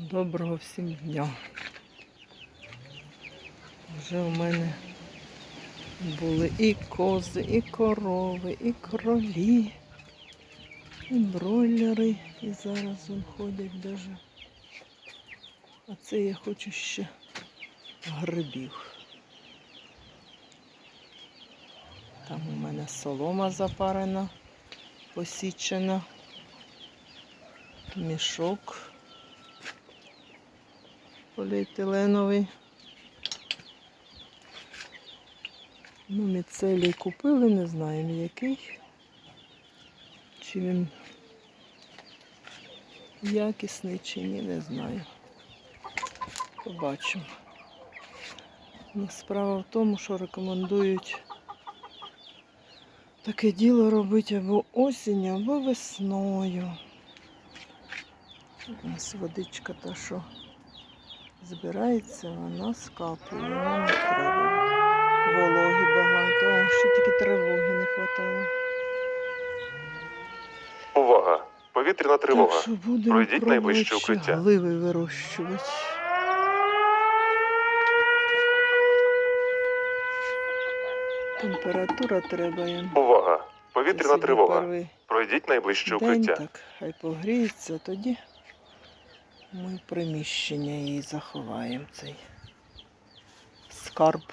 Доброго всім дня. Вже у мене були і кози, і корови, і кролі, і бройлери. І зараз вон ходять даже. А це я хочу ще грибів. Там у мене солома запарена, посічена, мішок поліетиленовий. Ну, міцелій купили, не знаємо який. Чи він якісний, чи ні, не знаю. Побачимо. Ну, справа в тому, що рекомендують таке діло робити або осінню, або весною. У нас водичка та, що збирається, вона скапує, вона не треба. Вологи багато, а ще тільки тривоги не вистачало. Увага! Повітряна тривога. Так що будемо Пройдіть найближче ще укриття. гливи вирощувати. Температура треба їм. Увага! Повітряна Сьогодні тривога. перший Пройдіть найближче День укриття. так, хай погріється, тоді ми приміщення її заховаємо цей скарб.